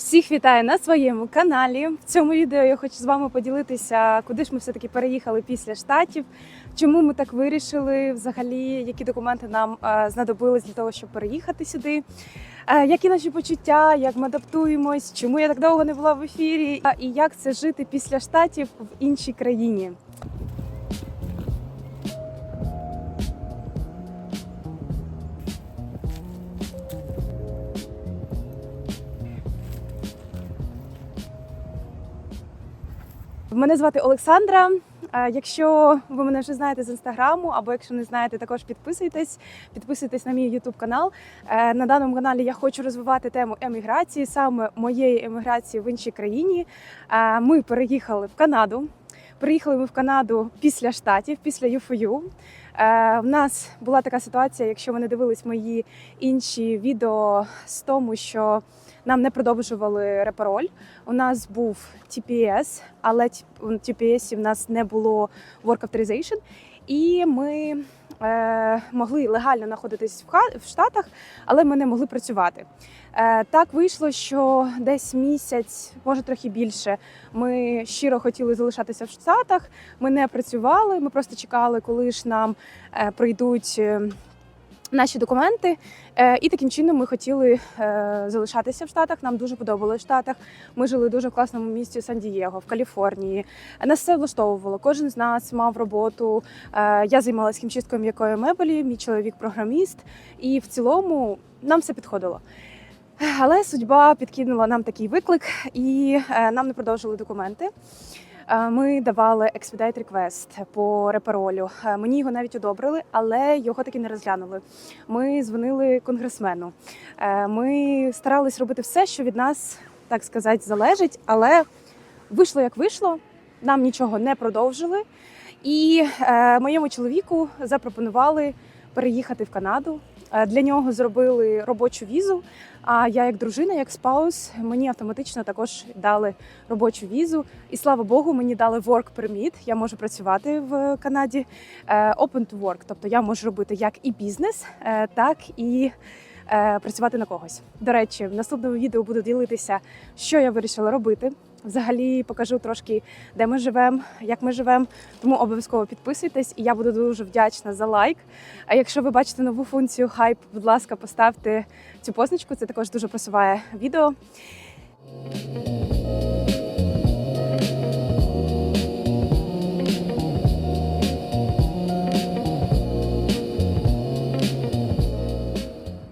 Всіх вітаю на своєму каналі. В цьому відео я хочу з вами поділитися, куди ж ми все таки переїхали після штатів, чому ми так вирішили, взагалі, які документи нам е, знадобились для того, щоб переїхати сюди. е, Які наші почуття, як ми адаптуємось, чому я так довго не була в ефірі, і як це жити після штатів в іншій країні. Мене звати Олександра. Е, Якщо ви мене вже знаєте з інстаграму, або якщо не знаєте, також підписуйтесь, підписуйтесь на мій ютуб канал. Е, На даному каналі я хочу розвивати тему еміграції, саме моєї еміграції в іншій країні. Е, Ми переїхали в Канаду. Приїхали ми в Канаду після штатів, після. Е, В нас була така ситуація, якщо ви не дивились мої інші відео з тому, що нам не продовжували репароль. У нас був TPS, але TPS в нас не було Work Authorization, і ми е, могли легально знаходитись в, ха- в Штатах, але ми не могли працювати. Е, так вийшло, що десь місяць, може трохи більше, ми щиро хотіли залишатися в Штатах. Ми не працювали, ми просто чекали, коли ж нам е, прийдуть. Наші документи, Е, і таким чином ми хотіли е, залишатися в Штатах. Нам дуже подобалось в Штатах. Ми жили дуже в класному місті Сан-Дієго, в Каліфорнії. Нас все влаштовувало. Кожен з нас мав роботу. Е, Я займалася хімчисткою м'якої мебелі, мій чоловік програміст, і в цілому нам все підходило. Але судьба підкинула нам такий виклик, і нам не продовжили документи. Е, Ми давали expedite request по репаролю. Е, Мені його навіть одобрили, але його таки не розглянули. Ми дзвонили конгресмену. Е, Ми старались робити все, що від нас, так сказати, залежить, але вийшло як вийшло. Нам нічого не продовжили. І моєму чоловіку запропонували переїхати в Канаду. Е, Для нього зробили робочу візу. А я, як дружина, як спаус, мені автоматично також дали робочу візу. І слава Богу, мені дали work permit. Я можу працювати в Канаді е, open to work. Тобто я можу робити як і бізнес, е, так і працювати на когось. До речі, в наступному відео буду ділитися, що я вирішила робити. Взагалі покажу трошки, де ми живемо, як ми живемо. Тому обов'язково підписуйтесь, і я буду дуже вдячна за лайк. А якщо ви бачите нову функцію хайп, будь ласка, поставте цю позначку. Це також дуже просуває відео.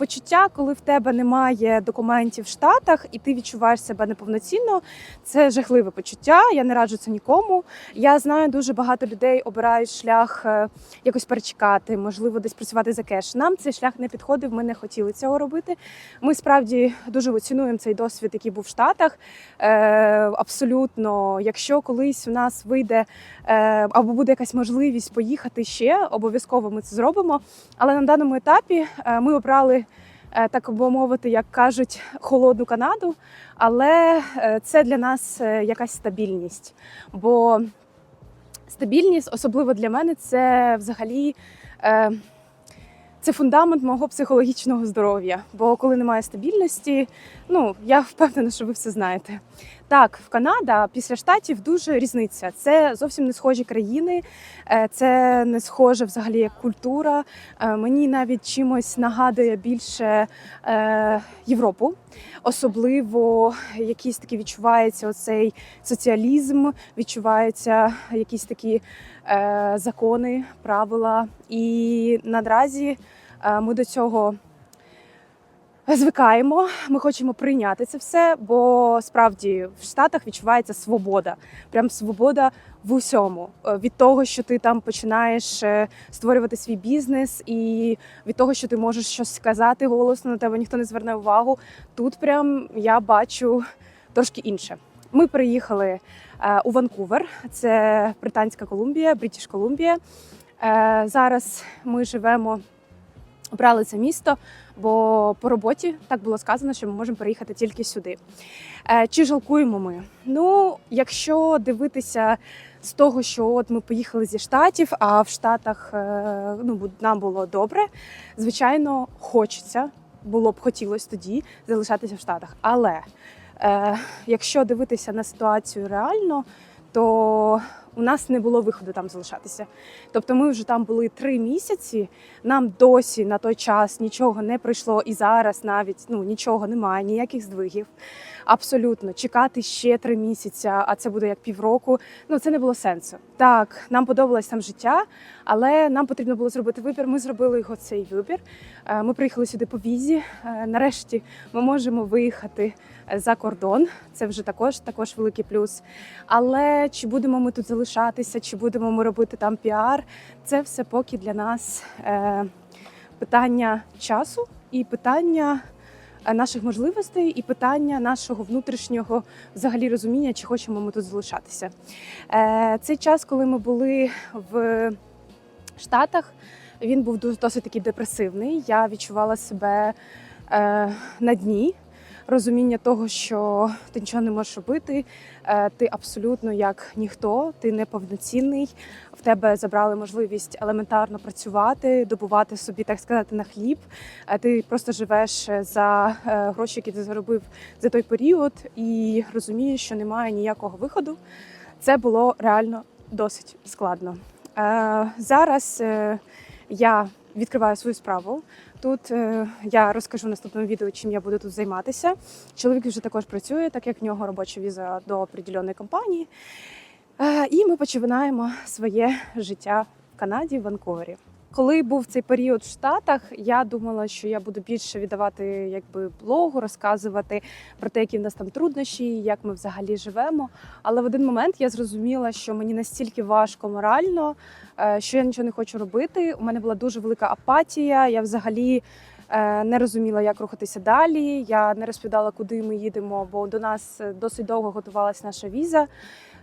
Почуття, коли в тебе немає документів в Штатах, і ти відчуваєш себе неповноцінно, це жахливе почуття. Я не раджу це нікому. Я знаю, дуже багато людей обирають шлях е, якось перечекати, можливо, десь працювати за кеш. Нам цей шлях не підходив. Ми не хотіли цього робити. Ми справді дуже цінуємо цей досвід, який був в Штатах. Е, абсолютно, якщо колись у нас вийде е, або буде якась можливість поїхати ще, обов'язково ми це зробимо. Але на даному етапі ми обрали. Е, Так би мовити, як кажуть, холодну Канаду, але е, це для нас е, якась стабільність. Бо стабільність, особливо для мене, це взагалі це фундамент мого психологічного здоров'я. Бо коли немає стабільності, ну я впевнена, що ви все знаєте. Так, в Канада після штатів дуже різниця. Це зовсім не схожі країни, е, це не схоже взагалі як культура. Е, Мені навіть чимось нагадує більше е, Європу. Особливо якийсь такий відчувається оцей соціалізм, відчуваються якісь такі закони, правила. І наразі ми до цього звикаємо. Ми хочемо прийняти це все, бо справді в Штатах відчувається свобода. Прям свобода в усьому. Е, Від того, що ти там починаєш е, створювати свій бізнес, і від того, що ти можеш щось сказати голосно, на тебе ніхто не зверне увагу. Тут прям я бачу трошки інше. Ми приїхали е, у Ванкувер, це Британська Колумбія, Бритіш Колумбія. Зараз ми живемо, обрали це місто, бо по роботі так було сказано, що ми можемо переїхати тільки сюди. Е, Чи жалкуємо ми? Ну, якщо дивитися з того, що от ми поїхали зі штатів, а в Штатах е, ну, нам було добре, звичайно, хочеться було б хотілося тоді залишатися в Штатах. Але е, якщо дивитися на ситуацію реально, то у нас не було виходу там залишатися. Тобто ми вже там були три місяці. Нам досі на той час нічого не прийшло, і зараз навіть ну нічого немає, ніяких здвигів. Абсолютно чекати ще три місяці, а це буде як півроку. Ну це не було сенсу. Так, нам подобалось там життя, але нам потрібно було зробити вибір. Ми зробили його цей вибір. Е, Ми приїхали сюди по візі. Е, Нарешті ми можемо виїхати е, за кордон. Це вже також також великий плюс. Але чи будемо ми тут залишатися, чи будемо ми робити там піар? Це все поки для нас питання часу і питання наших можливостей, і питання нашого внутрішнього взагалі розуміння, чи хочемо ми тут залишатися. Е, Цей час, коли ми були в Штатах, він був досить такий депресивний. Я відчувала себе е, на дні. Розуміння того, що ти нічого не можеш робити, е, ти абсолютно як ніхто, ти неповноцінний. В тебе забрали можливість елементарно працювати, добувати собі, так сказати, на хліб. Е, Ти просто живеш за е, гроші, які ти заробив за той період, і розумієш, що немає ніякого виходу. Це було реально досить складно. Зараз я відкриваю свою справу. Тут е, я розкажу в наступному відео, чим я буду тут займатися. Чоловік вже також працює, так як в нього робоча віза до определеної компанії. Е, І ми починаємо своє життя в Канаді, в Ванкувері. Коли був цей період в Штатах, я думала, що я буду більше віддавати якби блогу, розказувати про те, які в нас там труднощі, як ми взагалі живемо. Але в один момент я зрозуміла, що мені настільки важко морально, е, що я нічого не хочу робити. У мене була дуже велика апатія. Я взагалі не розуміла, як рухатися далі. Я не розповідала, куди ми їдемо, бо до нас досить довго готувалася наша віза.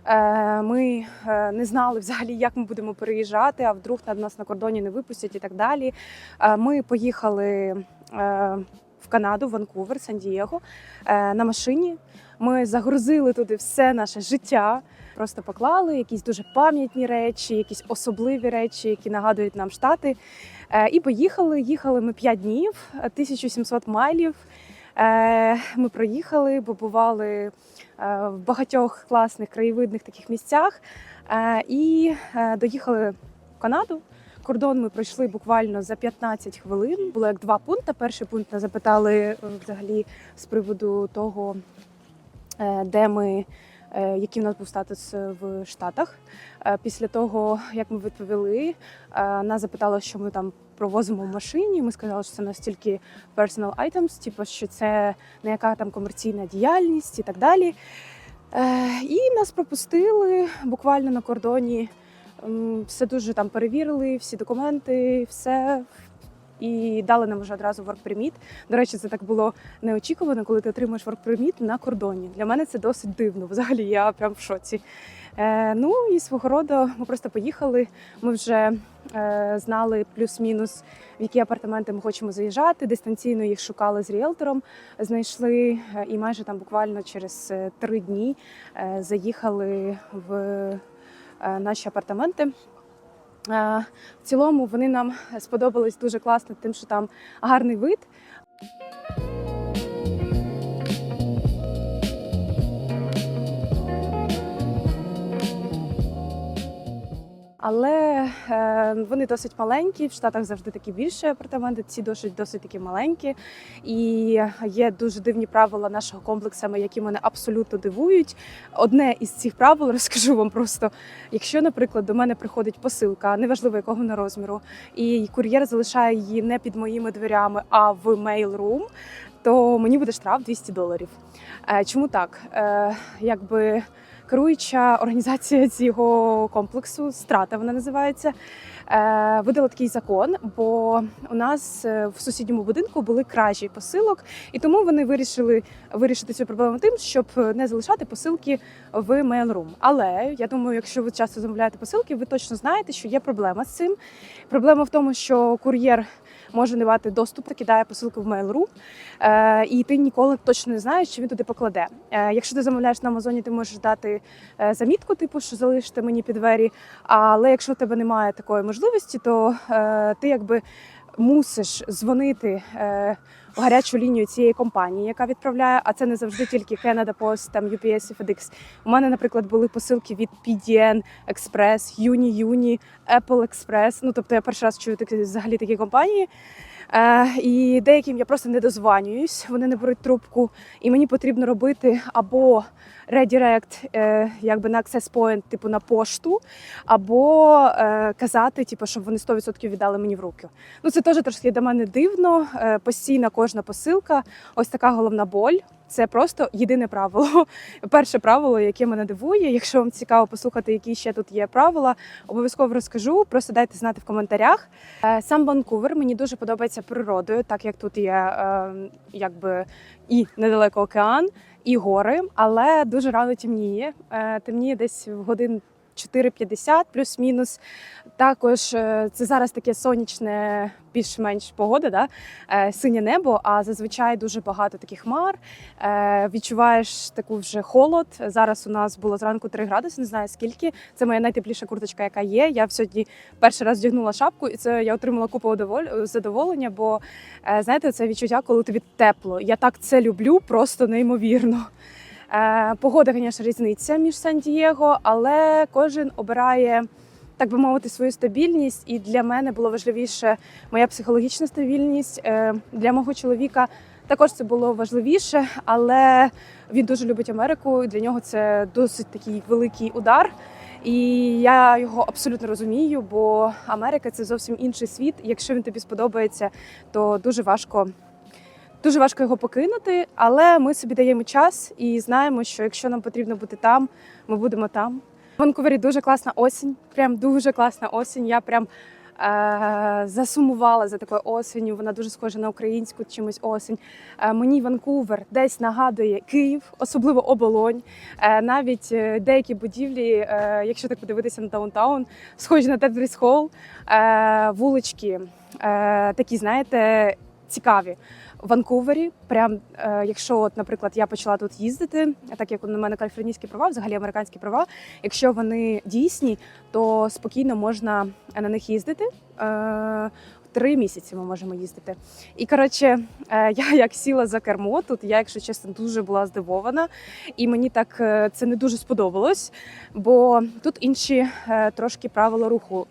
Е, Ми е, не знали взагалі, як ми будемо переїжджати, а вдруг на нас на кордоні не випустять і так далі. Е, Ми поїхали е, в Канаду, Ванкувер, Сан-Дієго е, на машині. Ми загрузили туди все наше життя. Просто поклали якісь дуже пам'ятні речі, якісь особливі речі, які нагадують нам штати. Е, І поїхали. Їхали ми 5 днів, е, 1700 майлів. Е, Ми проїхали, побували е, в багатьох класних краєвидних таких місцях і доїхали в Канаду. Кордон ми пройшли буквально за 15 хвилин. Було як два пункти. Перший пункт нас запитали взагалі з приводу того, де ми, який у нас був статус е, в Штатах. Е, Після того, як ми відповіли, е, нас запитали, що ми там провозимо в машині. Ми сказали, що це настільки personal items, типу, що це не яка там комерційна діяльність і так далі. Е, І нас пропустили буквально на кордоні. Все дуже там перевірили, всі документи, все. І дали нам вже одразу permit. До речі, це так було неочікувано, коли ти отримуєш permit на кордоні. Для мене це досить дивно. Взагалі, я прям в шоці. Е, ну і свого роду ми просто поїхали. Ми вже е, знали плюс-мінус, в які апартаменти ми хочемо заїжджати. Дистанційно їх шукали з ріелтором, знайшли е, і майже там буквально через е, три дні е, заїхали в наші апартаменти. Е, В цілому вони нам сподобались дуже класно, тим, що там гарний вид. Але е, вони досить маленькі. В Штатах завжди такі більші апартаменти. Ці досить досить такі маленькі. І є дуже дивні правила нашого комплексу, які мене абсолютно дивують. Одне із цих правил розкажу вам просто: якщо, наприклад, до мене приходить посилка, неважливо якого вона розміру, і кур'єр залишає її не під моїми дверями, а в mail-room, то мені буде штраф 200 доларів. Е, Чому так? Е, Якби керуюча організація цього комплексу, страта вона називається. е, Видала такий закон, бо у нас е, в сусідньому будинку були кражі посилок, і тому вони вирішили вирішити цю проблему тим, щоб не залишати посилки в mail-room. Але я думаю, якщо ви часто замовляєте посилки, ви точно знаєте, що є проблема з цим. Проблема в тому, що кур'єр може не мати доступу, кидає посилку в mail.ru, е, і ти ніколи точно не знаєш, що він туди покладе. Е, якщо ти замовляєш на Амазоні, ти можеш дати е, замітку, типу, що залишити мені під двері. Але якщо в тебе немає такої можливості, то е, ти якби мусиш дзвонити е, гарячу лінію цієї компанії, яка відправляє. А це не завжди тільки Canada Post, там UPS і FedEx. У мене, наприклад, були посилки від PDN Express, Юні Uni, Apple Express. Ну тобто я перший раз чую такі взагалі такі компанії. Е, і деяким я просто не дозванююсь, вони не беруть трубку, і мені потрібно робити або редірект, якби на access point, типу на пошту, або е, казати, типу, щоб вони 100% віддали мені в руки. Ну це теж трошки для мене дивно. Е, постійна кожна посилка, ось така головна боль. Це просто єдине правило. Перше правило, яке мене дивує. Якщо вам цікаво послухати, які ще тут є правила, обов'язково розкажу. Просто дайте знати в коментарях. Е, Сам Ванкувер мені дуже подобається природою, так як тут є е, якби і недалеко океан, і гори, але дуже рано темніє. Е, Темніє десь в годин 4.50 плюс-мінус. Також е, це зараз таке сонячне, більш-менш погода, да? е, синє небо, а зазвичай дуже багато таких хмар. Е, відчуваєш таку вже холод. Зараз у нас було зранку 3 градуси, не знаю скільки. Це моя найтепліша курточка, яка є. Я сьогодні перший раз вдягнула шапку, і це я отримала купу задоволення, бо знаєте, це відчуття, коли тобі тепло. Я так це люблю, просто неймовірно. Е, Погода, звісно, різниця між Сан-Дієго, але кожен обирає, так би мовити, свою стабільність. І для мене було важливіше моя психологічна стабільність. Е, Для мого чоловіка також це було важливіше, але він дуже любить Америку. і Для нього це досить такий великий удар. І я його абсолютно розумію, бо Америка це зовсім інший світ. Якщо він тобі сподобається, то дуже важко Дуже важко його покинути, але ми собі даємо час і знаємо, що якщо нам потрібно бути там, ми будемо там. В Ванкувері дуже класна осінь, прям дуже класна осінь. Я прям е- засумувала за такою осінню. Вона дуже схожа на українську чимось осінь. Е- мені Ванкувер десь нагадує Київ, особливо оболонь. Е- навіть е, деякі будівлі, е- якщо так подивитися на даунтаун, схожі на Тетріс Холл, е- вулички е- такі, знаєте, цікаві. Ванкувері, прям е, якщо, от, наприклад, я почала тут їздити, так як у мене каліфорнійські права, взагалі американські права, якщо вони дійсні, то спокійно можна на них їздити. Е, Три місяці ми можемо їздити. І коротше, е, я як сіла за кермо тут, я, якщо чесно, дуже була здивована, і мені так е, це не дуже сподобалось, бо тут інші е, трошки правила руху.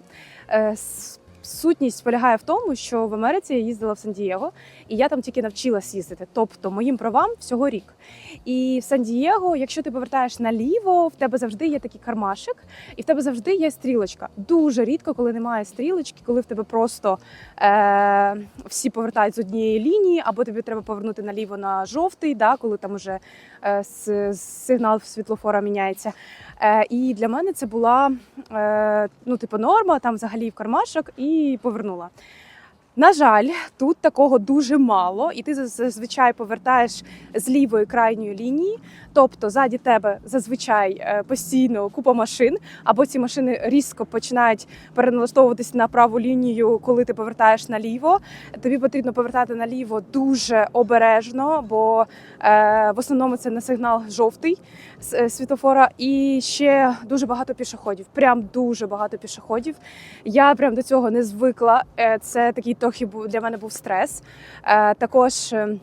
Сутність полягає в тому, що в Америці я їздила в Сан-Дієго, і я там тільки навчилась їздити. Тобто моїм правам всього рік. І в Сан-Дієго, якщо ти повертаєш наліво, в тебе завжди є такий кармашик, і в тебе завжди є стрілочка. Дуже рідко, коли немає стрілочки, коли в тебе просто е- всі повертають з однієї лінії, або тобі треба повернути наліво на жовтий, да, коли там уже сигнал світлофора міняється. Е- і для мене це була е- ну, типу, норма, там взагалі в кармашок і повернула. На жаль, тут такого дуже мало, і ти зазвичай повертаєш з лівої крайньої лінії. Тобто ззаді тебе зазвичай е, постійно купа машин, або ці машини різко починають переналаштовуватись на праву лінію, коли ти повертаєш наліво. Тобі потрібно повертати наліво дуже обережно, бо е, в основному це на сигнал жовтий с- е, світофора. І ще дуже багато пішоходів. Прям дуже багато пішоходів. Я прям до цього не звикла. Е, Це такий трохи для мене був стрес. Е, Також. е,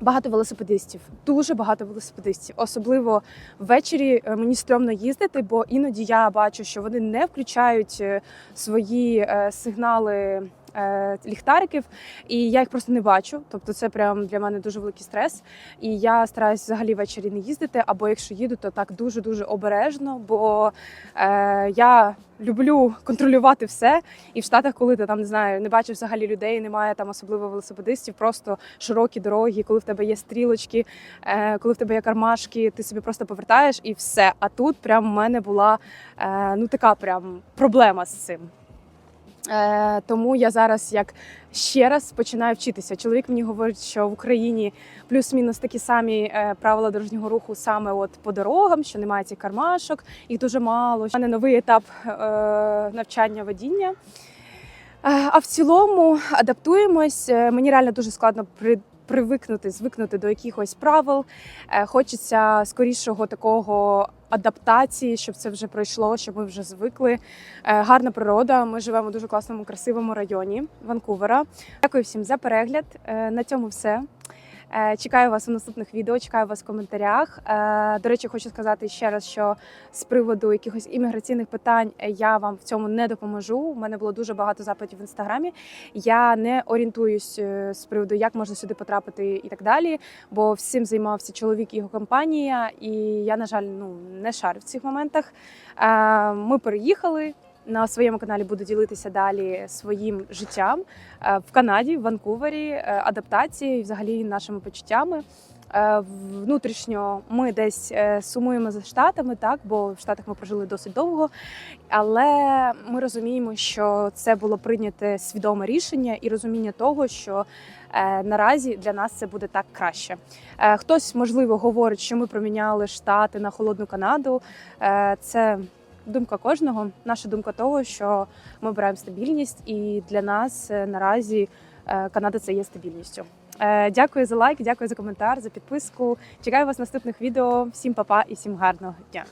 Багато велосипедистів, дуже багато велосипедистів. Особливо ввечері е, мені стрьомно їздити, бо іноді я бачу, що вони не включають свої сигнали ліхтариків, і я їх просто не бачу. Тобто, це прям для мене дуже великий стрес. І я стараюсь взагалі ввечері не їздити. Або якщо їду, то так дуже дуже обережно, бо е, я люблю контролювати все. І в Штатах, коли ти там не знаю, не бачиш взагалі людей, немає там особливо велосипедистів, просто широкі дороги, коли в тебе є стрілочки, е, коли в тебе є кармашки, ти собі просто повертаєш і все. А тут прям в мене була е, ну така прям проблема з цим. Е, тому я зараз як ще раз починаю вчитися. Чоловік мені говорить, що в Україні плюс-мінус такі самі е, правила дорожнього руху саме от по дорогам, що немає цих кармашок, їх дуже мало. У мене новий етап е, навчання водіння. А в цілому адаптуємось. Мені реально дуже складно привикнути, звикнути до якихось правил. Е, Хочеться скорішого такого адаптації, щоб це вже пройшло, щоб ми вже звикли. Е, Гарна природа. Ми живемо в дуже класному, красивому районі Ванкувера. Дякую всім за перегляд. Е, На цьому все. Е, Чекаю вас у наступних відео, чекаю вас в коментарях. Е, До речі, хочу сказати ще раз, що з приводу якихось імміграційних питань е, я вам в цьому не допоможу. У мене було дуже багато запитів в інстаграмі. Я не орієнтуюсь з приводу, як можна сюди потрапити і так далі. Бо всім займався чоловік і його компанія, і я, на жаль, ну не шарю в цих моментах. Ми переїхали. На своєму каналі буду ділитися далі своїм життям е, в Канаді, в Ванкувері, е, адаптацією, взагалі нашими почуттями. Е, Внутрішньо ми десь сумуємо за штатами, так бо в штатах ми прожили досить довго. Але ми розуміємо, що це було прийняте свідоме рішення і розуміння того, що наразі для нас це буде так краще. Хтось можливо говорить, що ми проміняли штати на холодну Канаду. Це думка кожного. Наша думка того, що ми обираємо стабільність, і для нас е, наразі е, Канада це є стабільністю. Е, Дякую за лайк, дякую за коментар, за підписку. Чекаю вас в наступних відео. Всім па-па і всім гарного дня.